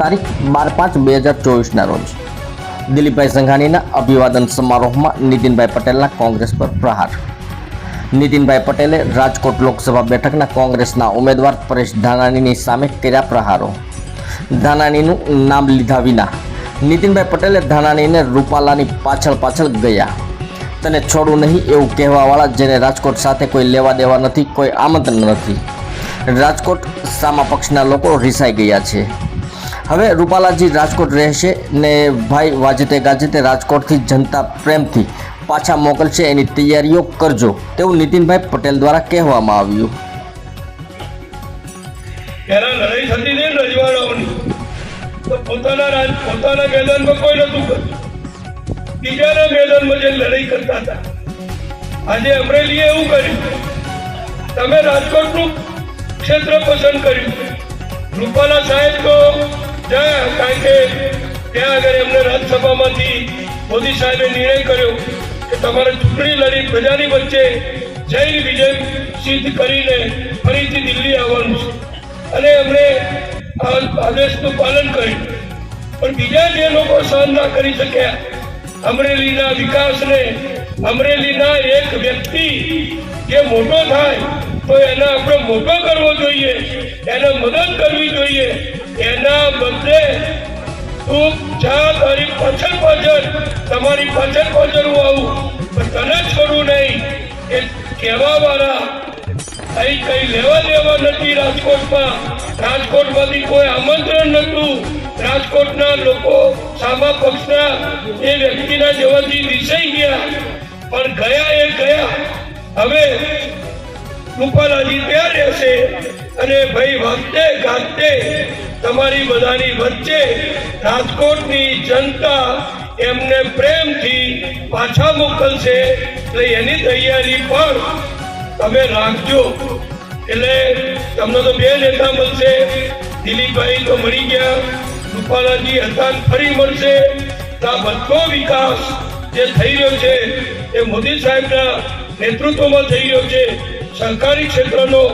તારીખ બાર પાંચ બે હજાર ચોવીસના રોજ. દિલીપભાઈ સંઘાણીના અભિવાદન સમારોહમાં નીતિનભાઈ પટેલના કોંગ્રેસ પર પ્રહાર. નીતિનભાઈ પટેલે રાજકોટ લોકસભા બેઠકના કોંગ્રેસના ઉમેદવાર પરેશ ધાનાણીની સામે કર્યા પ્રહારો. ધાનાણીનું નામ લીધા વિના નીતિનભાઈ પટેલે ધાનાણીને રૂપાલાની પાછળ પાછળ ગયા. તને છોડું નહીં એવું કહેવાવાળા જેને રાજકોટ સાથે કોઈ લેવા દેવા નથી, કોઈ આમંત્રણ નથી. રાજકોટ સામા પક્ષના લોકો રિસાઈ ગયા છે. હવે રૂપાલાજી રાજકોટ રહેશે ને ભાઈ વાજતે ગાજતે રાજકોટથી જનતા પ્રેમથી પાછા મોકલશે એની તૈયારીઓ કરજો, તેવું નીતિનભાઈ પટેલ દ્વારા કહેવામાં આવ્યું. રૂપાલા સાહેબ તો જાય કારણ કે ત્યાં આગળ એમને રાજ્યસભામાંથી મોદી સાહેબે નિર્ણય કર્યો કે તમારે ચૂંટણી લડી પ્રજાની વચ્ચે જૈન વિજય સિદ્ધ કરીને ફરીથી દિલ્હી આવવાનું છે. અને એમણે આ આદેશનું પાલન કર્યું. પણ બીજા જે લોકો સહન ના કરી શક્યા, અમરેલીના વિકાસને, અમરેલીના એક વ્યક્તિ જે મોટો થાય, તો એને આપણે મોટો કરવો જોઈએ, એને મદદ કરવી જોઈએ. એના બદલે તું જા તારી પાછળ પાછળ, તમારી પાછળ પાછળ હું આવું. પણ તને છોડું નહીં. એ કહેવા વાળા અહીં કઈ લેવા દેવા નથી રાજકોટમાં. રાજકોટમાંથી કોઈ આમંત્રણ નતું રાજકોટના લોકો, સામા પક્ષના એ વ્યક્તિના જેવાથી દિશાઈ ગયા. પણ ગયા એ ગયા. હવે રૂપાલાજી ત્યાં રહેશે અને ભાઈ વાગતે ગાતે તમારી બધાની વચ્ચે રાજકોટની જનતા એમને પ્રેમથી પાછા મોકલશે. એટલે એની તૈયારી પણ તમે રાખજો. એટલે તમને તો બે નેતા મળશે. દિલીપભાઈ તો મળી ગયા. રૂપાલાજી હતા ફરી મળશે. આ બધો વિકાસ જે થઈ રહ્યો છે, એ મોદી સાહેબના નેતૃત્વમાં થઈ રહ્યો છે. સરકારી ક્ષેત્રનો